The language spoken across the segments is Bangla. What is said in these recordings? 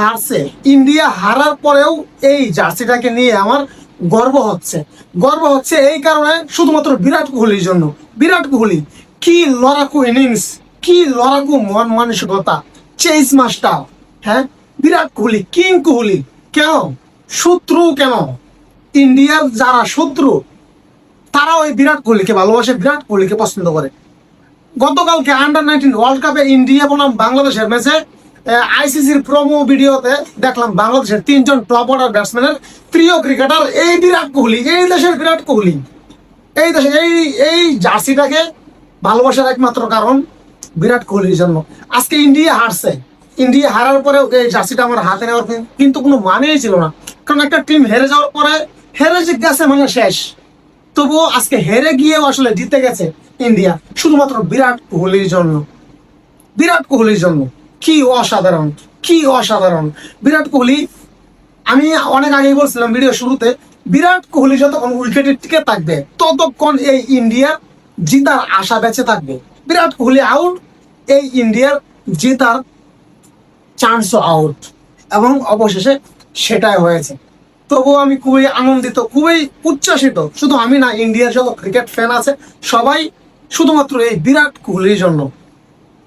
হারছে। ইন্ডিয়া হারার পরেও এই জার্সিটাকে নিয়ে আমার গর্ব হচ্ছে। গর্ব হচ্ছে এই কারণে শুধুমাত্র বিরাট কোহলির জন্য। বিরাট কোহলি, কি লড়াকু ইনিংস কি লড়াকু মন মানসিকতা চেস মাস্টার হ্যাঁ? বিরাট কোহলি কিং কোহলি, কেন? শত্রু কেন? ইন্ডিয়ার যারা শত্রু তারা ওই বিরাট কোহলিকে ভালোবাসে, বিরাট কোহলিকে পছন্দ করে। গতকালকে আন্ডার নাইনটিন ওয়ার্ল্ড কাপে ইন্ডিয়া বনাম বাংলাদেশের ম্যাচে আইসিসির প্রোমো ভিডিওতে দেখলাম বাংলাদেশের তিনজন টপ অর্ডার ব্যাটসম্যানের প্রিয় ক্রিকেটার এই বিরাট কোহলি, এই দেশের বিরাট কোহলি। এই দেশে, এই এই জার্সিটাকে ভালোবাসার একমাত্র কারণ বিরাট কোহলির জন্য। আজকে ইন্ডিয়া হারছে। ইন্ডিয়া হারার পরেও এই জার্সিটা আমার হাতে নেওয়ার কিন্তু কোনো মানেই ছিল না। কারণ একটা টিম হেরে যাওয়ার পরে হেরে যে গেছে মানে শেষ। তবুও আজকে হেরে গিয়েও আসলে জিতে গেছে ইন্ডিয়া শুধুমাত্র বিরাট কোহলির জন্য। বিরাট কোহলির জন্য। কি অসাধারণ কি অসাধারণ। বিরাট কোহলি, আমি অনেক আগেই বলছিলাম ভিডিও শুরুতে, বিরাট কোহলি যতক্ষণ উইকেটে টিকে থাকবে, ততক্ষণ এই ইন্ডিয়ার জিতার আশা বেঁচে থাকবে। বিরাট কোহলি আউট এই ইন্ডিয়ার জেতার চান্সও আউট এবং অবশেষে সেটাই হয়েছে। তবুও আমি খুবই আনন্দিত, খুবই উচ্ছ্বাসিত। শুধু আমি না ইন্ডিয়ার যত ক্রিকেট ফ্যান আছে, সবাই শুধুমাত্র এই বিরাট কোহলির জন্য।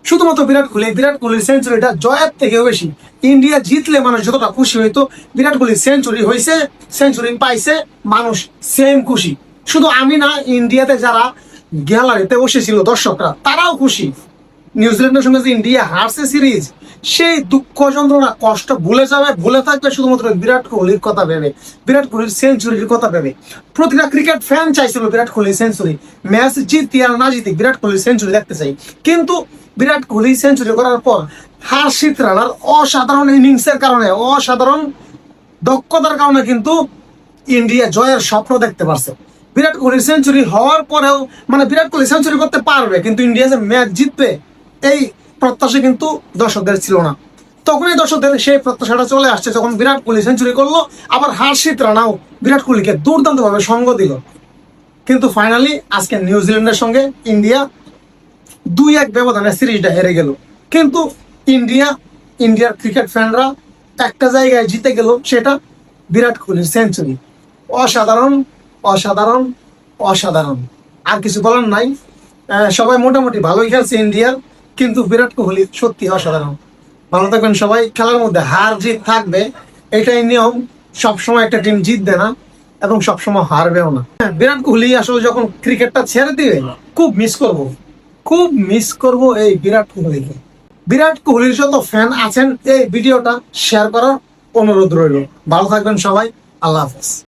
শুধুমাত্র বিরাট কোহলি, বিরাট কোহলির সেঞ্চুরিটা জয়ের থেকেও বেশি। ইন্ডিয়া জিতলে মানুষ যতটা খুশি হইতো, বিরাট কোহলির সেঞ্চুরি হয়েছে সেঞ্চুরি পাইছে, মানুষ সেম খুশি। শুধু আমি না, ইন্ডিয়াতে যারা গ্যালারিতে বসেছিল দর্শকরা, তারাও খুশি। নিউজিল্যান্ডের সঙ্গে যে ইন্ডিয়া হারছে সিরিজ সেই দুঃখ যন্ত্রণা, কষ্ট ভুলে যাবে ভুলে থাকবে শুধুমাত্র বিরাট কোহলির কথা ভেবে, বিরাট কোহলির সেঞ্চুরির কথা ভেবে। প্রতিটা ক্রিকেট ফ্যান চাইছিল বিরাট কোহলির সেঞ্চুরি ম্যাচ জিতি আর না জিতি বিরাট কোহলির সেঞ্চুরি দেখতে চাই। কিন্তু বিরাট কোহলি সেঞ্চুরি করার পর হার্ষিত রানার অসাধারণ ইনিংসের কারণে, অসাধারণ দক্ষতার কারণে কিন্তু ইন্ডিয়া জয়ের স্বপ্ন দেখতে পারছে। বিরাট কোহলি সেঞ্চুরি হওয়ার পরেও মানে বিরাট কোহলি সেঞ্চুরি করতে পারবে, কিন্তু ইন্ডিয়া যে ম্যাচ জিতবে, এই প্রত্যাশা কিন্তু দর্শকদের ছিল না। তখনই দর্শকদের সেই প্রত্যাশাটা চলে আসছে, যখন বিরাট কোহলি সেঞ্চুরি করল, আবার হার্ষিত রানাও বিরাট কোহলিকে দুর্দান্তভাবে সঙ্গ দিল। কিন্তু ফাইনালি আজকে নিউজিল্যান্ডের সঙ্গে ইন্ডিয়া দুই এক ব্যবধানে সিরিজটা হেরে গেল। কিন্তু ইন্ডিয়া ইন্ডিয়ার ক্রিকেট ফ্যানরা একটা জায়গায় জিতে গেল সেটা বিরাট কোহলির সেঞ্চুরি অসাধারণ অসাধারণ অসাধারণ। আর কিছু বলার নাই। সবাই মোটামুটি ভালোই খেলছে ইন্ডিয়ার কিন্তু বিরাট কোহলি সত্যি অসাধারণ। ভালো থাকবেন সবাই। খেলার মধ্যে হার জিত থাকবে এটাই নিয়ম। সবসময় একটা টিম জিতবে না এবং সবসময় হারবেও না। হ্যাঁ, বিরাট কোহলি আসলে যখন ক্রিকেটটা ছেড়ে দিবে খুব মিস করব। খুব মিস করব এই বিরাট কোহলিকে। বিরাট কোহলির যত ফ্যান আছেন, এই ভিডিওটা শেয়ার করার অনুরোধ রইল। ভালো থাকবেন সবাই, আল্লাহ হাফেজ।